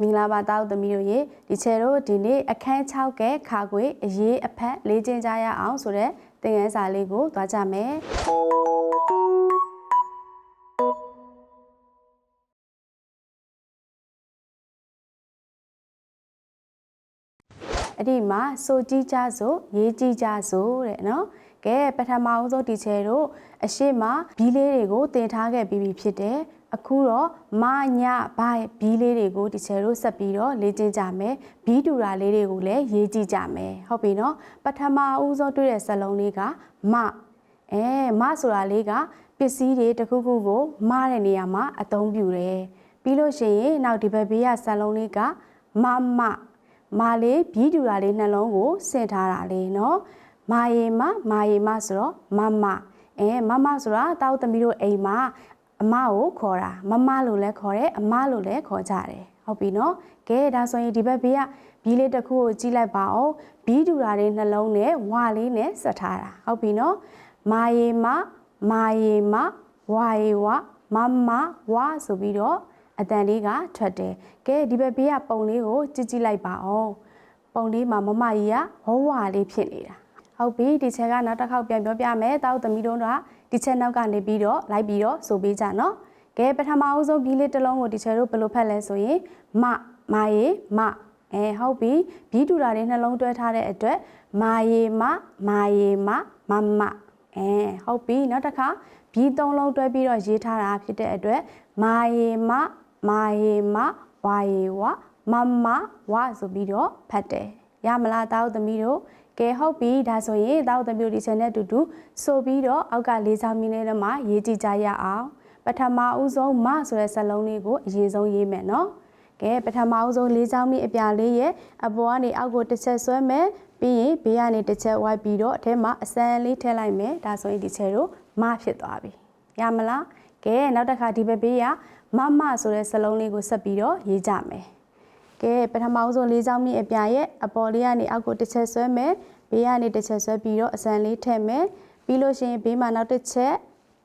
မင်္ဂလာပါတောက်သမီးတို့ရေဒီချယ်တို့ဒီနေ့အခန်း6ကဲခါခွေအရေးအဖက်လေးကျင်းကြရအောင်ဆိုတဲ့သင်ခန်းစာလေးကိုသွားကြမယ်အဲ့ဒီမှာစိုးကြည့်ကြစို့ရေးကြည့်ကြစို့တဲ့နော်ကဲပထမအောင်ဆုံးဒီချယ်တို့အရှိမဘီးလေးတွေကိုတင်ထားခဲ့ပြီးပြီဖြစ်တယ် အခုတော့မညဘိုင်ဘီးလေးတွေကိုဒီချယ်တို့ဆက်ပြီးတော့လေ့ကျင့်ကြမယ်ဘီးတူတာလေးတွေကိုလည်းရေးကြည့်ကြမယ်ဟုတ်ပြီနော်ပထမအဦးဆုံးတွေ့တဲ့စက်လုံးလေးကမအဲမဆိုတာလေးကပစ္စည်းတွေတစ်ခုခုကိုမတဲ့နေရာမှာအသုံးပြုတယ်ပြီးလို့ရှိရင်နောက်ဒီဘက်ဘေးကစက်လုံးလေးကမမမာလေးဘီးတူတာလေးနှလုံးကိုဆင့်ထားတာလေးနော်မာယေမမာယေမဆိုတော့မမအဲမမဆိုတာတောက်သမီးတို့အိမ်မှာ အမကိုခေါ်တာမမလို့လည်းခေါ်တယ်အမလို့လည်းခေါ်ကြတယ်ဟုတ်ပြီနော်ကဲဒါဆိုရင်ဒီဘက်ဘေးကဘီးလေးတစ်ခုကိုကြည့်လိုက်ပါအောင်ဘီးတူတာလေးနှလုံးနဲ့ဝါလေးနဲ့ဆက်ထားတာဟုတ်ပြီနော်မာယေမမာယေမဝါယေဝမမဝါဆိုပြီးတော့အတန်လေးကထွက်တယ်ကဲဒီဘက်ဘေးကပုံလေးကိုကြည့်ကြည့်လိုက်ပါအောင်ပုံလေးမှာမမကြီးကဝဝလေးဖြစ်နေတာဟုတ်ပြီဒီချက်ကနောက်တစ်ခေါက်ပြန်ပြောပြမယ်တောက်သမီးတို့က ဒီချက်နောက်ကနေပြီးတော့လိုက်ပြီးတော့ဆိုပေးကြနော်ကဲပထမအဦးဆုံးဘီးလေးတစ်လုံးကိုဒီချက်တို့ဘယ်လိုဖတ်လဲဆိုရင်မမာယေမအဲဟုတ်ပြီဘီးတူတာတွေနှလုံးတွဲထားတဲ့အတွက်မာယေမမာယေမမမအဲဟုတ်ပြီနောက်တစ်ခါဘီးသုံးလုံးတွဲပြီးတော့ရေးထားတာဖြစ်တဲ့အတွက်မာယေမမာယေမဝါယေဝမမဝဆိုပြီးတော့ဖတ်တယ်ရမလားတောက်သမီးတို့ ကဲဟုတ်ပြီဒါဆိုရင်တောက်သမီးတို့ဒီ channel တူတူဆိုပြီးတော့အောက်ကလေးစားမီလေးထဲမှာရေးကြည့်ကြရအောင်ပထမဦးဆုံးမဆိုတဲ့စက်လုံးလေးကိုအရင်ဆုံးရေးမယ်နော်ကဲပထမဦးဆုံးလေးချောင်းမီအပြာလေးရဲ့အပေါ်ကနေအောက်ကိုတစ်ချက်ဆွဲမယ်ပြီးရင်ဘေးကနေတစ်ချက်ဝိုက်ပြီးတော့အထဲမှာအစမ်းလေးထည့်လိုက်မယ်ဒါဆိုရင်ဒီချဲတို့မဖြစ်သွားပြီရမလားကဲနောက်တစ်ခါဒီဘက်ဘေးကမမဆိုတဲ့စလုံးလေးကိုဆက်ပြီးတော့ရေးကြမယ် ကဲပထမဆုံးလေးချောင်းမြင့်အပြာရဲ့အပေါ်လေးကနေအောက်ကိုတစ်ချက်ဆွဲမယ်ဘေးကနေတစ်ချက်ဆွဲပြီးတော့အစံလေးထည့်မယ်ပြီးလို့ရှိရင်ဘေးမှာနောက်တစ်ချက်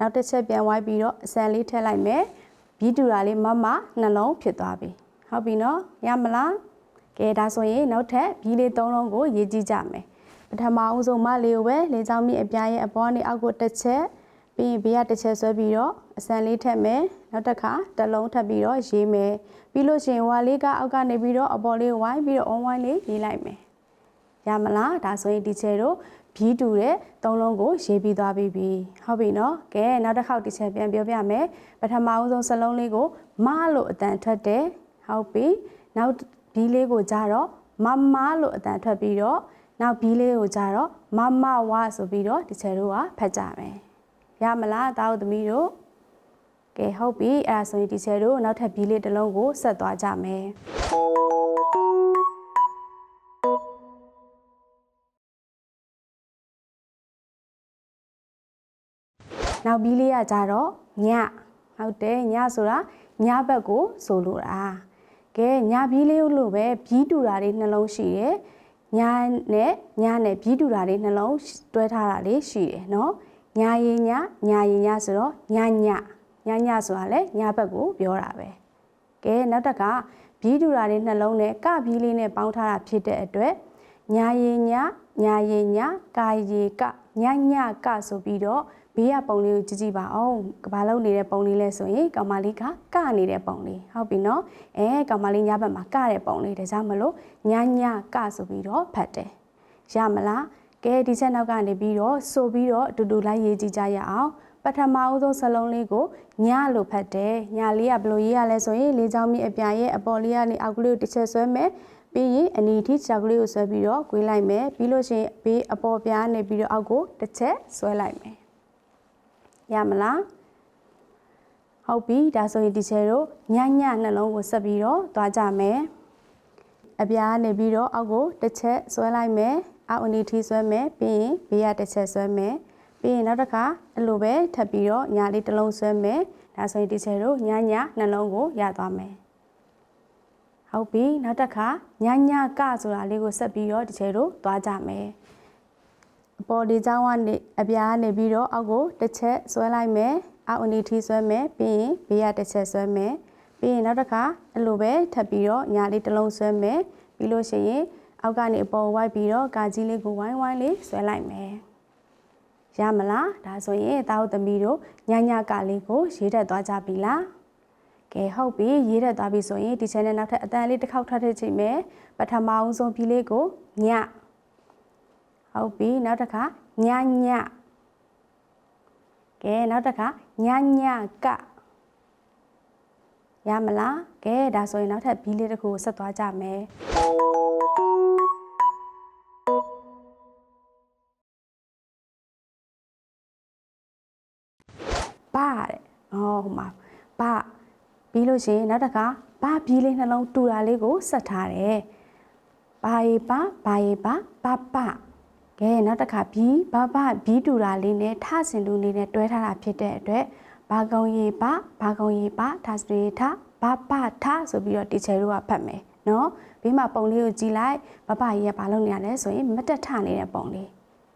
နောက်တစ်ချက်ပြန်ဝိုင်းပြီးတော့အစံလေးထည့်လိုက်မယ်ဘီတူတာလေးမမနှလုံးဖြစ်သွားပြီဟုတ်ပြီနော်ရမလားကဲဒါဆိုရင်နောက်ထပ်ဘီလေး၃လုံးကိုရေးကြည့်ကြမယ်ပထမအဆုံးမလေးကိုပဲလေးချောင်းမြင့်အပြာရဲ့အပေါ်ကနေအောက်ကိုတစ်ချက် ပြီးရင်ဘေးကတစ်ချက်ဆွဲပြီးတော့အစံလေးထည့်မယ်နောက်တစ်ခါတစ်လုံးထပ်ပြီးတော့ရေးမယ်ပြီးလို့ရှိရင်ဝါလေးကအောက်ကနေပြီးတော့အပေါ်လေးဝိုင်းပြီးတော့ on ဝိုင်းလေးရေးလိုက်မယ်ရမလားဒါဆိုရင်ဒီချေတို့ဘီးတူတဲ့သုံးလုံးကိုရေးပြီးသွားပြီပြီဟုတ်ပြီနော်ကဲနောက်တစ်ခေါက်ဒီချေပြန်ပြောပြမယ်ပထမအဆုံးစလုံးလေးကိုမလို့အတန်ထွက်တယ်ဟုတ်ပြီနောက်ဘီးလေးကိုကြတော့မမလို့အတန်ထွက်ပြီးတော့နောက်ဘီးလေးကိုကြတော့မမဝဆိုပြီးတော့ဒီချေတို့ကဖတ်ကြမယ် ရမလားတာတို့သမီးတို့ကဲဟုတ်ပြီအဲ့ဒါဆိုရင်ဒီချေတို့နောက်ထပ်ဘီးလေးတစ်လုံးကိုဆက်သွားကြမယ်နောက်ဘီးလေးကကြတော့ညဟုတ်တယ်ညဆိုတာညဘက်ကိုဆိုလိုတာကဲညဘီးလေးလို့ပဲဘီးတူတာလေးနှလုံးရှိတယ်ညနဲ့ညနဲ့ဘီးတူတာလေးနှလုံးတွဲထားတာလေးရှိတယ်เนาะ ညရင်ညညရင်ညဆိုတော့ညညညညဆိုတာလေညဘက်ကိုပြောတာပဲကဲနောက်တက်ကဘီးတူတာလေးနှလုံးနဲ့ကဘီးလေးနဲ့ပေါင်းထားတာဖြစ်တဲ့အတွက်ညာရင်ညညာရင်ညကာယေကညညကဆိုပြီးတော့ဘေးကပုံလေးကိုကြည့်ကြည့်ပါအောင်ကဘာလုံးနေတဲ့ပုံလေးလဲဆိုရင်ကောင်မလေးကကနေတဲ့ပုံလေးဟုတ်ပြီနော်အဲကောင်မလေးညဘက်မှာကတဲ့ပုံလေးဒါကြောင့်မလို့ညညကဆိုပြီးတော့ဖတ်တယ်ရမလား ကဲဒီချက်နောက်ကနေပြီးတော့ဆိုပြီးတော့အတူတူလိုက်ရေးကြည့်ကြရအောင်ပထမဦးဆုံးစလုံးလေးကိုညလို့ဖတ်တယ်ညလေးကဘယ်လိုရေးရလဲဆိုရင်လေးချောင်းမြင့်အပြာရဲ့အပေါ်လေးကနေအောက်ကလေးကိုတစ်ချက်ဆွဲမယ်ပြီးရင်အနီထိချောက်ကလေးကိုဆွဲပြီးတော့ကွေးလိုက်မယ်ပြီးလို့ရှိရင်ဘေးအပေါ်ပြားနေပြီးတော့အောက်ကိုတစ်ချက်ဆွဲလိုက်မယ်ရမလားဟုတ်ပြီဒါဆိုရင်ဒီချဲတို့ညညနှလုံးကိုဆက်ပြီးတော့သွားကြမယ်အပြားနေပြီးတော့အောက်ကိုတစ်ချက်ဆွဲလိုက်မယ် အောက်အနီထိဆွဲမယ်ပြီးရင်ဘေးကတစ်ချက်ဆွဲမယ်ပြီးရင်နောက်တစ်ခါအဲ့လိုပဲထပ်ပြီးတော့ညာလေးတစ်လုံးဆွဲမယ်ဒါဆိုရင်ဒီချဲတို့ညညနှလုံးကိုရသွားမယ်ဟုတ်ပြီနောက်တစ်ခါညညကဆိုတာလေးကိုဆက်ပြီးတော့ဒီချဲတို့သွားကြမယ်အပေါ်ဒီချောင်းကနေအပြားကနေပြီးတော့အောက်ကိုတစ်ချက်ဆွဲလိုက်မယ်အောက်အနီထိဆွဲမယ်ပြီးရင်ဘေးကတစ်ချက်ဆွဲမယ်ပြီးရင်နောက်တစ်ခါအဲ့လိုပဲထပ်ပြီးတော့ညာလေးတစ်လုံးဆွဲမယ်ပြီးလို့ရှိရင် အောက်ကနေအပေါ်ဝိုက်ပြီးတော့ကာကြီးလေးကိုဝိုင်းဝိုင်းလေးဆွဲလိုက်မယ်ရမလားဒါဆိုရင်တာဟုတ်သမီးတို့ညညကလေးကိုရေးတတ်သွားကြပြီလားကဲဟုတ်ပြီရေးတတ်သွားပြီဆိုရင်ဒီ channel နောက်ထပ်အတန်လေးတစ်ခေါက်ထပ်ထည့်ချိန်မယ်ပထမအောင်ဆုံးပြီးလေးကိုညဟုတ်ပြီနောက်တစ်ခါညညကဲနောက်တစ်ခါညညကရမလားကဲဒါဆိုရင်နောက်ထပ်ဘီလေးတစ်ခုကိုဆက်သွားကြမယ် တဲ့ဟောဟိုမှာပါပြီးလို့ရှိရင်နောက်တစ်ခါဘာဘီလေးနှလုံးတူတာလေးကိုဆက်ထားတယ်ဘာရေပါဘာရေပါပပကဲနောက်တစ်ခါဘီဘဘဘီတူတာလေးနဲ့ထဆင်လူလေးနဲ့တွဲထားတာဖြစ်တဲ့အတွက်ဘာကုံရေပါဘာကုံရေပါဒါစရေထဘာပထဆိုပြီးတော့တီချယ်တို့ကဖတ်မယ်နော်ဘေးမှာပုံလေးကိုကြည့်လိုက်ဘဘကြီးကဘာလုပ်နေရလဲဆိုရင်မတက်ထနေတဲ့ပုံလေး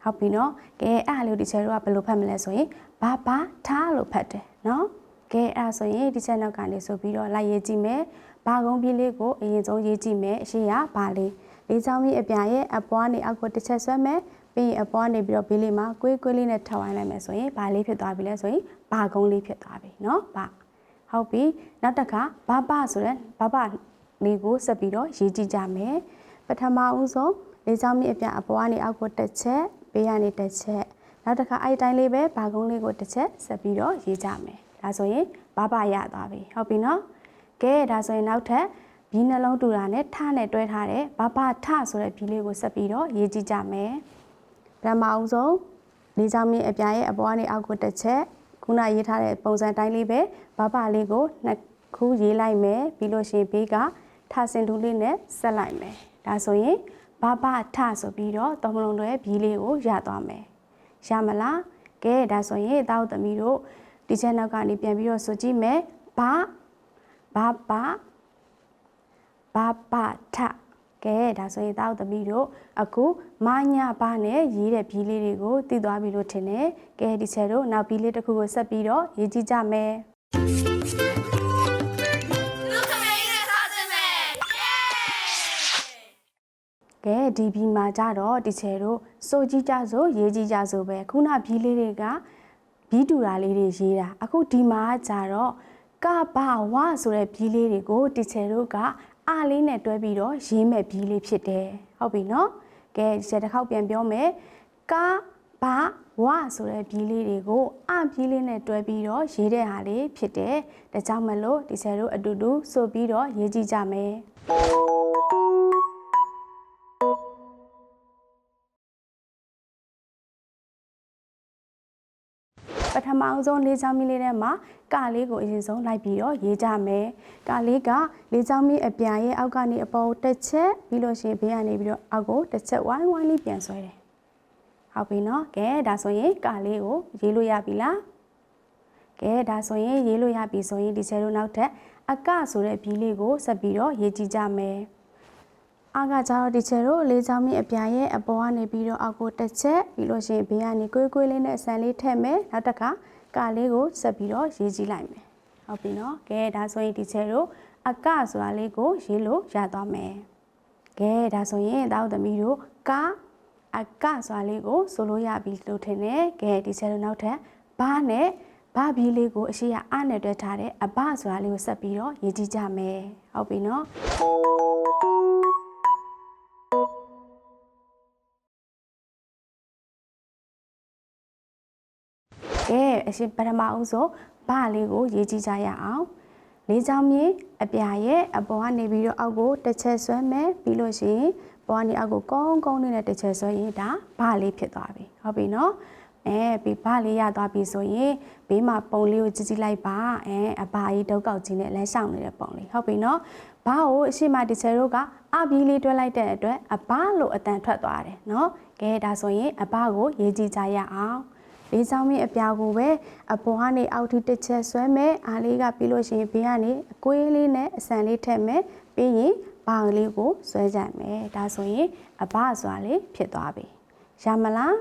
ဟုတ်ပြီနော်ကဲအဲ့ဒါလေးကိုတီချယ်တို့ကဘယ်လိုဖတ်မလဲဆိုရင်ဘာဘာထားလို့ဖတ်တယ် နော်ကဲအဲ့ဒါဆိုရင်ဒီချက်နောက်ကနေဆိုပြီးတော့လိုက်ရေးကြည့်မယ်ဘာကုံပြေးလေးကိုအရင်ဆုံးရေးကြည့်မယ်အရှိရဘာလေးလေးချောင်းကြီးအပြာရဲ့အပွားနေအောက်ကိုတစ်ချက်ဆွဲမယ်ပြီးရင်အပွားနေပြီးတော့ဘေးလေးမှာကွေးကွေးလေးနဲ့ထောက်ဝိုင်းလိုက်မယ်ဆိုရင်ဘာလေးဖြစ်သွားပြီလဲဆိုရင်ဘာကုံလေးဖြစ်သွားပြီเนาะဘာဟုတ်ပြီနောက်တစ်ခါဘာဘဆိုတဲ့ဘာဘလေးကိုဆက်ပြီးတော့ရေးကြည့်ကြမယ်ပထမဦးဆုံးလေးချောင်းကြီးအပြာအပွားနေအောက်ကိုတစ်ချက်ဘေးကနေတစ်ချက် နောက်တစ်ခါအဲ့တိုင်းလေးပဲဘာကုန်းလေးကိုတစ်ချက်ဆက်ပြီးတော့ရေးကြမယ်ဒါဆိုရင်ဘာဘာရသွားပြီဟုတ်ပြီနော်ကဲဒါဆိုရင်နောက်ထပ်ဘီနှလုံးတူတာနဲ့ထနဲ့တွဲထားတဲ့ဘာဘာထဆိုတဲ့ဘီလေးကိုဆက်ပြီးတော့ရေးကြည့်ကြမယ်ပထမအောင်ဆုံးလေးချောင်းမြင့်အပြာရဲ့အပေါ်ကနေအောက်ကိုတစ်ချက်ခုနရေးထားတဲ့ပုံစံတိုင်းလေးပဲဘာဘာလေးကိုနှစ်ခုရေးလိုက်မယ်ပြီးလို့ရှိရင်ဘေးကထဆင်တူးလေးနဲ့ဆက်လိုက်မယ်ဒါဆိုရင်ဘာဘာထဆိုပြီးတော့သုံးလုံးလွဲဘီလေးကိုရသွားမယ် ရမလားကဲဒါဆိုရင်တောက်သမီးတို့ဒီချက်နောက်ကနေပြန်ပြီးတော့ဆိုကြည့်မယ်ဘာဘာဘာဘာဘာထကဲဒါဆိုရင်တောက်သမီးတို့အခုမညာဘာနဲ့ရေးတဲ့ဘီလေးတွေကိုသိသွားပြီလို့ထင်တယ်ကဲဒီချက်တို့နောက်ဘီလေးတစ်ခုကိုဆက်ပြီးတော့ရေးကြည့်ကြမယ် ကဲဒီဘီမှာကြတော့ဒီချေတို့စိုးကြီးကြဆိုရေးကြီးကြဆိုပဲခုနဘီလေးတွေကဘီတူတာလေးတွေရေးတာအခုဒီမှာကြတော့ကဘဝဆိုတဲ့ဘီလေးတွေကိုဒီချေတို့ကအားလေးနဲ့တွဲပြီးတော့ရေးမဲ့ဘီလေးဖြစ်တယ်ဟုတ်ပြီနော်ကဲဒီချေတစ်ခေါက်ပြန်ပြောမယ်ကဘဝဆိုတဲ့ဘီလေးတွေကိုအဘီလေးနဲ့တွဲပြီးတော့ရေးတဲ့ဟာလေးဖြစ်တယ်ဒါကြောင့်မလို့ဒီချေတို့အတူတူဆိုပြီးတော့ရေးကြည့်ကြမယ် ထမအောင်ဆုံးလေးချောင်းမီလေးထဲမှာကလေးကိုအရင်ဆုံးလိုက်ပြီးတော့ရေးကြမယ်။ကလေးကလေးချောင်းမီအပြာရဲ့အောက်ကနေအပေါ်တစ်ချက်ပြီးလို့ရှိရင်ဘေးကနေပြီးတော့အောက်ကိုတစ်ချက်ဝိုင်းဝိုင်းလေးပြန်ဆွဲတယ်။ဟုတ်ပြီနော်။ကဲဒါဆိုရင်ကလေးကိုရေးလို့ရပြီလား။ကဲဒါဆိုရင်ရေးလို့ရပြီဆိုရင်ဒီချဲတို့နောက်ထပ်အကဆိုတဲ့ဘီလေးကိုဆက်ပြီးတော့ရေးကြည့်ကြမယ်။ အားကကြတော့ဒီချယ်တို့လေးချောင်းမြင့်အပြာရဲ့အပေါ်ကနေပြီးတော့အောက်ကိုတစ်ချက်ပြီးလို့ရှိရင်ဘေးကနေကွေးကွေးလေးနဲ့အစံလေးထည့်မယ်နောက်တစ်ခါကာလေးကိုဆက်ပြီးတော့ရေးကြည့်လိုက်မယ်ဟုတ်ပြီနော်ကဲဒါဆိုရင်ဒီချယ်တို့အကဆိုတာလေးကိုရေးလို့ရသွားမယ်ကဲဒါဆိုရင်တောက်သမီးတို့ကအကဆိုတာလေးကိုဆိုလို့ရပြီလို့ထင်တယ်ကဲဒီချယ်တို့နောက်ထပ်ဘာနဲ့ဘာဘီလေးကိုအရှိရအနဲ့တွဲထားတဲ့အဘဆိုတာလေးကိုဆက်ပြီးတော့ရေးကြည့်ကြမယ်ဟုတ်ပြီနော် ကဲအရှင်ပထမအောင်ဆိုဘာလေးကိုရေးကြည့်ကြရအောင်လေးချောင်းမြေအပြာရဲ့အပေါ်ကနေပြီးတော့အောက်ကိုတစ်ချက်ဆွဲမယ်ပြီးလို့ရှိရင်ပေါ်ကနေအောက်ကိုကုန်းကုန်းလေးနဲ့တစ်ချက်ဆွဲရင်ဒါဘာလေးဖြစ်သွားပြီဟုတ်ပြီနော်အဲပြီးဘာလေးရသွားပြီဆိုရင်ဘေးမှာပုံလေးကိုကြည့်ကြည့်လိုက်ပါအဲအဘာကြီးတုတ်ကောက်ကြီးနဲ့လမ်းရှောင်နေတဲ့ပုံလေးဟုတ်ပြီနော် ဘာကိုအရှိမတီချယ်တို့ကအဘီလေးတွဲလိုက်တဲ့အတွက်အဘာလို့အတန်ထွက်သွားတယ်နော်ကဲဒါဆိုရင်အဘာကိုရေးကြည့်ကြရအောင်လေးချောင်းမင်းအပြာကိုပဲအပေါ်ကနေအောက်ထိတစ်ချက်ဆွဲမယ်အားလေးကပြီးလို့ရှိရင်ဘေးကနေအကွေးလေးနဲ့အဆန်လေးထည့်မယ်ပြီးရင်ဘောင်လေးကိုဆွဲကြမယ်ဒါဆိုရင်အဘစွာလေးဖြစ်သွားပြီရမလား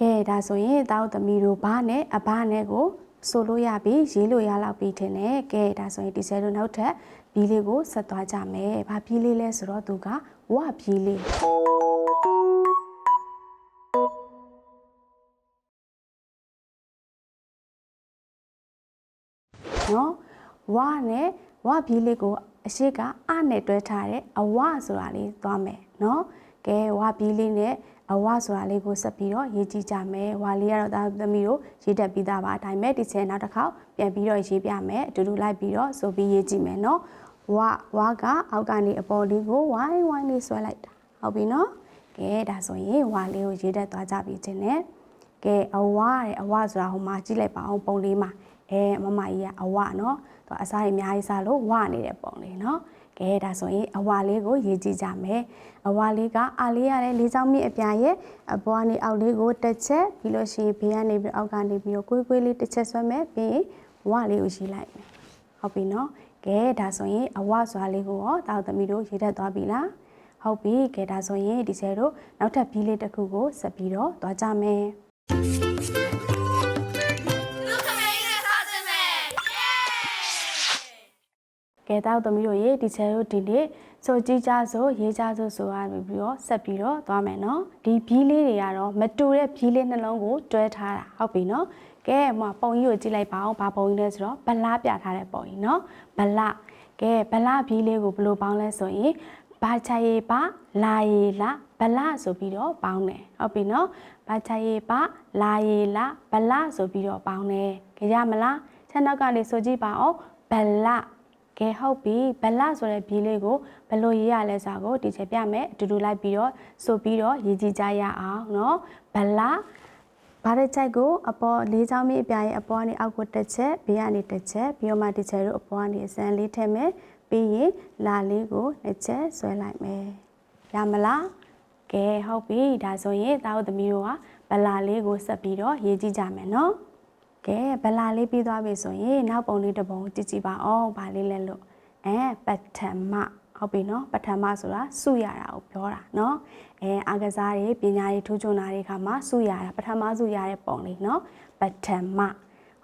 ကဲဒါဆိုရင်တောက်သမီးတို့ဘာနဲ့အဘနဲ့ကို ဆိုလို့ရပြီရေးလို့ရလောက်ပြီထင်တယ်ကဲဒါဆိုရင်ဒီဆယ်တို့နောက်ထပ်ဘီလေးကိုဆက်သွားကြမယ်ဘာဘီလေးလဲဆိုတော့သူကဝဘီလေးနော်ဝနဲ့ဝဘီလေးကိုအရှိကအနဲ့တွဲထားတဲ့အဝဆိုတာလေးသွားမယ်နော်ကဲဝဘီလေးနဲ့ အဝဆိုတာလေးကိုဆက်ပြီးတော့ရေးကြည့်ကြမယ်ဝါလေးကတော့ဒါသမီးတို့ရေးတတ်ပြီးသားပါအတိုင်းပဲဒီချက်နောက်တစ်ခေါက်ပြန်ပြီးတော့ရေးပြမယ်အတူတူလိုက်ပြီးတော့ဆိုပြီးရေးကြည့်မယ်နော်ဝဝကအောက်ကနေအပေါ်လေးကိုဝိုင်းဝိုင်းလေးဆွဲလိုက်တာဟုတ်ပြီနော်ကဲဒါဆိုရင်ဝါလေးကိုရေးတတ်သွားကြပြီခြင်းနဲ့ကဲအဝတဲ့အဝဆိုတာဟိုမှာကြည့်လိုက်ပါအောင်ပုံလေးမှာအဲမမကြီးကအဝနော်သူအစားတွေအများကြီးစားလို့ဝနေတဲ့ပုံလေးနော် ကဲဒါဆိုရင်အဝလေးကိုရေးကြည့်ကြမယ်အဝလေးကအာလေးရတဲ့လေးချောင်းမြင့်အပြာရဲ့အပေါ်ကနေအောက်လေးကိုတစ်ချက်ပြီးလို့ရှိရင်ဘေးကနေပြီးအောက်ကနေပြီးတော့ကွေးကွေးလေးတစ်ချက်ဆွဲမယ်ပြီးရင်ဝလေးကိုရေးလိုက်မယ်ဟုတ်ပြီနော်ကဲဒါဆိုရင်အဝစွာလေးကိုရောတောက်သမီးတို့ရေးတတ်သွားပြီလားဟုတ်ပြီကဲဒါဆိုရင်ဒီဆယ်တို့နောက်ထပ်ဘီးလေးတစ်ခုကိုဆက်ပြီးတော့သွားကြမယ် ကဲတောက်သမီးတို့ရေဒီချဲတို့ဒီနေ့ဆိုကြည့်ကြဆိုရေးကြဆိုဆိုရပြီးတော့ဆက်ပြီးတော့သွားမယ်နော်ဒီဘီးလေးတွေကတော့မတူတဲ့ဘီးလေးနှလုံးကိုတွဲထားတာဟုတ်ပြီနော်ကဲမပုံကြီးကိုကြည့်လိုက်ပါအောင်ဘာပုံကြီးလဲဆိုတော့ဗလာပြထားတဲ့ပုံကြီးနော်ဗလာကဲဗလာဘီးလေးကိုဘယ်လိုပေါင်းလဲဆိုရင်ဘာချာယေပါလာယေလာဗလာဆိုပြီးတော့ပေါင်းတယ်ဟုတ်ပြီနော်ဘာချာယေပါလာယေလာဗလာဆိုပြီးတော့ပေါင်းတယ်ကြရမလားချက်နောက်ကနေဆိုကြည့်ပါအောင်ဗလာ ကဲဟုတ်ပြီဘလဆိုတဲ့ဘီလေးကိုဘယ်လိုရေးရလဲဆိုတာကိုဒီချက်ပြမယ်အတူတူလိုက်ပြီးတော့ဆိုပြီးတော့ရေးကြည့်ကြရအောင်เนาะဘလဘာတဲ့ချိုက်ကိုအပေါ်လေးချောင်းမိအပြာရဲ့အပေါ်ကနေအောက်ကိုတစ်ချက်ဘေးကနေတစ်ချက်ပြီးတော့မှဒီချက်တို့အပေါ်ကနေအစမ်းလေးထည့်မယ်ပြီးရင်လာလေးကိုတစ်ချက်ဆွဲလိုက်မယ်ရမလားကဲဟုတ်ပြီဒါဆိုရင်တာတို့သမီးတို့ကဘလာလေးကိုဆက်ပြီးတော့ရေးကြည့်ကြမယ်เนาะ ကဲဗလာလေးပြီးသွားပြီဆိုရင်နောက်ပုံလေးတစ်ပုံကြည့်ကြည့်ပါအောင်ဗာလေးလဲလို့အဲပထမဟုတ်ပြီနော်ပထမဆိုတာစုရတာကိုပြောတာနော်အဲအာကစားတွေပညာတွေထူးချွန်တာတွေခါမှာစုရတာပထမစုရတဲ့ပုံလေးနော်ပထမ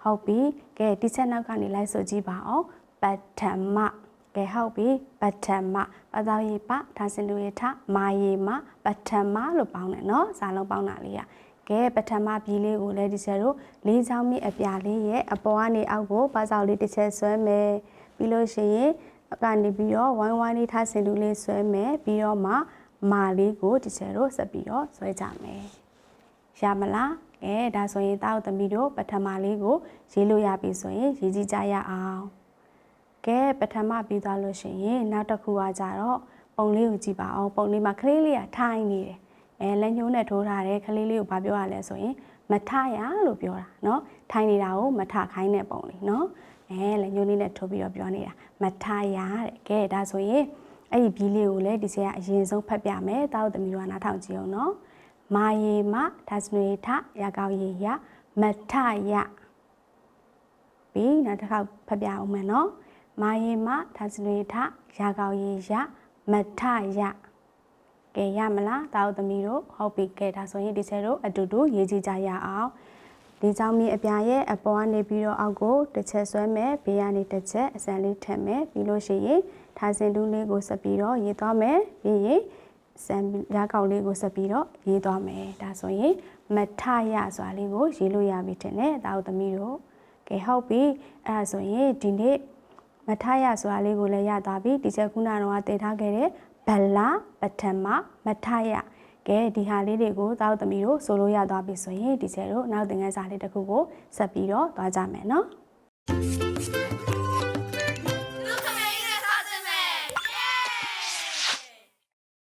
ဟုတ်ပြီကဲဒီချက်နောက်ကနေလိုက်ဆိုကြည့်ပါအောင်ပထမကဲဟုတ်ပြီပထမပဇောရေပဒါစင်လူရထမာရေမပထမလို့ပေါင်းတယ်နော်ဇာလုံးပေါင်းတာလေးရ ကဲပထမပြီးလေးကိုလည်းဒီချက်တို့လေးချောင်းမြင့်အပြာလေးရဲ့အပေါ်ကနေအောက်ကိုပါစောက်လေးတစ်ချက်ဆွဲမယ်ပြီးလို့ရှိရင်အကနေပြီးတော့ဝိုင်းဝိုင်းလေးထားစင်လူလေးဆွဲမယ်ပြီးတော့မှမာလေးကိုဒီချက်တို့ဆက်ပြီးတော့ဆွဲကြမယ်ရမလားကဲဒါဆိုရင်တောက်သမီးတို့ပထမလေးကိုရေးလို့ရပြီဆိုရင်ရေးကြည့်ကြရအောင်ကဲပထမပြီးသွားလို့ရှိရင်နောက်တစ်ခုကကြတော့ပုံလေးကိုကြည့်ပါအောင်ပုံလေးမှာကလေးလေးကထိုင်နေတယ် အဲလက်ညှိုးနဲ့ထိုးထားတဲ့ကလေးလေးကိုဘာပြောရလဲဆိုရင်မထရလို့ပြောတာเนาะထိုင်နေတာကိုမထခိုင်းတဲ့ပုံလေးเนาะအဲလက်ညှိုးလေးနဲ့ထိုးပြီးတော့ပြောနေတာမထရတဲ့ကဲဒါဆိုရင်အဲ့ဒီဘီးလေးကိုလည်းဒီစရအရင်ဆုံးဖတ်ပြမယ်တောက်သမီးတို့ကနားထောင်ကြည့်အောင်เนาะမာယေမဒါစနွေထရကောက်ရေရမထရပြီးနောက်တစ်ခေါက်ဖတ်ပြအောင်မယ်เนาะမာယေမဒါစနွေထရကောက်ရေရမထရ ကဲရမလားတာတို့သမီးတို့ဟုတ်ပြီကဲဒါဆိုရင်ဒီဆယ်တို့အတူတူရေးကြည့်ကြရအောင်ဒီကြောင့်မြေအပြာရဲ့အပေါ်ကနေပြီးတော့အောက်ကိုတစ်ချက်ဆွဲမယ်ဘေးကနေတစ်ချက်အစံလေးထည့်မယ်ပြီးလို့ရှိရင်ထားစင်တူးလေးကိုဆက်ပြီးတော့ရေးသွားမယ်ပြီးရင်စံရကောက်လေးကိုဆက်ပြီးတော့ရေးသွားမယ်ဒါဆိုရင်မထရဆိုတာလေးကိုရေးလို့ရပြီထင်တယ်တာတို့သမီးတို့ကဲဟုတ်ပြီအဲ့ဒါဆိုရင်ဒီနေ့မထရဆိုတာလေးကိုလည်းရသွားပြီဒီချက်ခုနကတော့တည်ထားခဲ့တဲ့ ဗလာပထမမထရကဲဒီဟာလေးတွေကိုတောက်သမီးတို့ဆိုလို့ရသွားပြီဆိုရင်ဒီချက်တို့နောက်သင်ခန်းစာလေးတစ်ခုကိုဆက်ပြီးတော့သွားကြမယ်နော်